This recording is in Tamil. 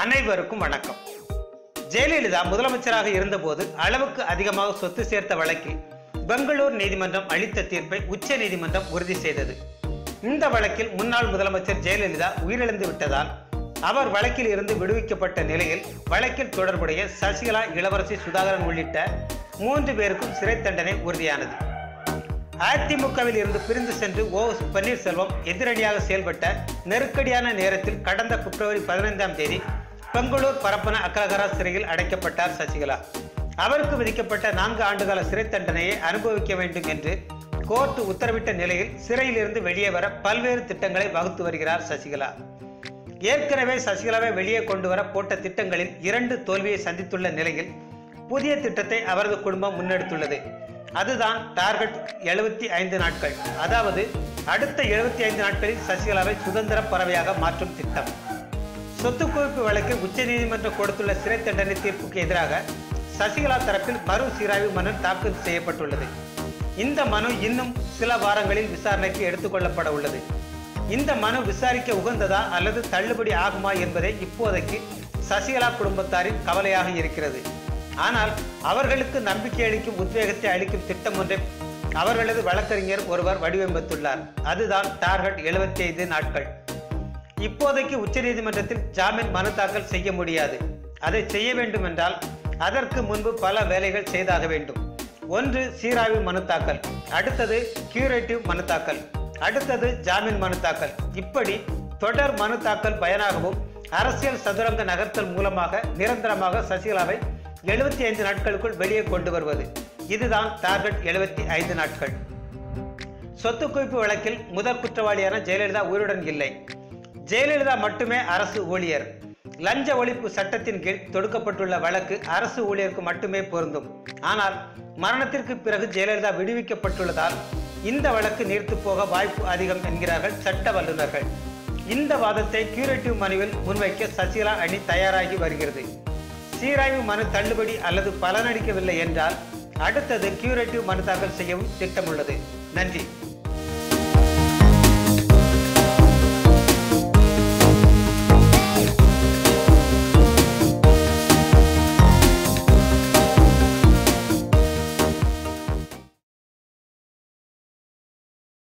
அனைவருக்கும் வணக்கம். ஜெயலலிதா முதலமைச்சராக இருந்தபோது அளவுக்கு அதிகமாக சொத்து சேர்த்த வழக்கில் பெங்களூர் நீதிமன்றம் அளித்த தீர்ப்பை உச்ச நீதிமன்றம் உறுதி செய்தது. இந்த வழக்கில் முன்னாள் முதலமைச்சர் ஜெயலலிதா உயிரிழந்து விட்டதால் அவர் வழக்கில் இருந்து விடுவிக்கப்பட்ட நிலையில் வழக்கில் தொடர்புடைய சசிகலா இளவரசி சுதாகரன் உள்ளிட்ட மூன்று பேருக்கும் சிறை தண்டனை உறுதியானது. அதிமுகவில் இருந்து பிரிந்து சென்று ஓ பன்னீர்செல்வம் எதிரணியாக செயல்பட்ட நெருக்கடியான நேரத்தில் கடந்த பிப்ரவரி பதினைந்தாம் தேதி பெங்களூர் பரப்பன அக்ரஹரா சிறையில் அடைக்கப்பட்டார் சசிகலா. அவருக்கு விதிக்கப்பட்ட நான்கு ஆண்டுகால சிறை தண்டனையை அனுபவிக்க வேண்டும் என்று கோர்ட் உத்தரவிட்ட நிலையில் சிறையிலிருந்து வெளியே வர பல்வேறு திட்டங்களை வகுத்து வருகிறார் சசிகலா. ஏற்கனவே சசிகலாவை வெளியே கொண்டு வர போட்ட திட்டங்களில் இரண்டு தோல்வியை சந்தித்துள்ள நிலையில் புதிய திட்டத்தை அவரது குடும்பம் முன்னெடுத்துள்ளது. அதுதான் டார்கெட் எழுபத்தி ஐந்து நாட்கள். அதாவது அடுத்த எழுபத்தி ஐந்து நாட்களில் சசிகலாவை சுதந்திர பறவையாக மாற்றும் திட்டம். சொத்து குவிப்பு வழக்கில் உச்சநீதிமன்றம் கொடுத்துள்ள சிறை தண்டனை தீர்ப்புக்கு எதிராக சசிகலா தரப்பில் மறு சீராய்வு மனு தாக்கல் செய்யப்பட்டுள்ளது. இந்த மனு இன்னும் சில வாரங்களில் விசாரணைக்கு எடுத்துக்கொள்ளப்பட உள்ளது. இந்த மனு விசாரிக்க உகந்ததா அல்லது தள்ளுபடி ஆகுமா என்பதே இப்போதைக்கு சசிகலா குடும்பத்தாரின் கவலையாக இருக்கிறது. ஆனால் அவர்களுக்கு நம்பிக்கை அளிக்கும் உத்வேகத்தை அளிக்கும் திட்டம் ஒன்றை அவர்களது வழக்கறிஞர் ஒருவர் வடிவமைத்துள்ளார். அதுதான் டார்கெட் எழுபத்தி ஐந்து நாட்கள். இப்போதைக்கு உச்சநீதிமன்றத்தில் ஜாமீன் மனு தாக்கல் செய்ய முடியாது. அதை செய்ய வேண்டும் என்றால் அதற்கு முன்பு பல வேலைகள் செய்தாக வேண்டும். ஒன்று சீராய்வு மனு தாக்கல். அடுத்தது கியூரேட்டிவ் மனு தாக்கல். அடுத்தது ஜாமீன் மனு தாக்கல். இப்படி தொடர் மனு தாக்கல் பயனாகவும் அரசியல் சதுரங்க நகர்த்தல் மூலமாக நிரந்தரமாக சசிகலாவை எழுபத்தி ஐந்து நாட்களுக்குள் வெளியே கொண்டு வருவது. இதுதான் டார்கெட் எழுபத்தி ஐந்து நாட்கள். சொத்து குவிப்பு வழக்கில் முதல் குற்றவாளியான ஜெயலலிதா உயிருடன் இல்லை. ஜெயலலிதா மட்டுமே அரசு ஊழியர். லஞ்ச ஒழிப்பு சட்டத்தின் கீழ் தொடுக்கப்பட்டுள்ள வழக்கு அரசு ஊழியருக்கு மட்டுமே பொருந்தும். ஆனால் மரணத்திற்கு பிறகு ஜெயலலிதா விடுவிக்கப்பட்டுள்ளதால் இந்த வழக்கு நீர்த்து போக வாய்ப்பு அதிகம் என்கிறார்கள் சட்ட வல்லுநர்கள். இந்த வாதத்தை கியூரேட்டிவ் மனுவில் முன்வைக்க சசிகலா அணி தயாராகி வருகிறது. சீராய்வு மனு தள்ளுபடி அல்லது பலனளிக்கவில்லை என்றால் அடுத்தது கியூரேட்டிவ் மனு தாக்கல் செய்யவும் திட்டமுள்ளது. நன்றி.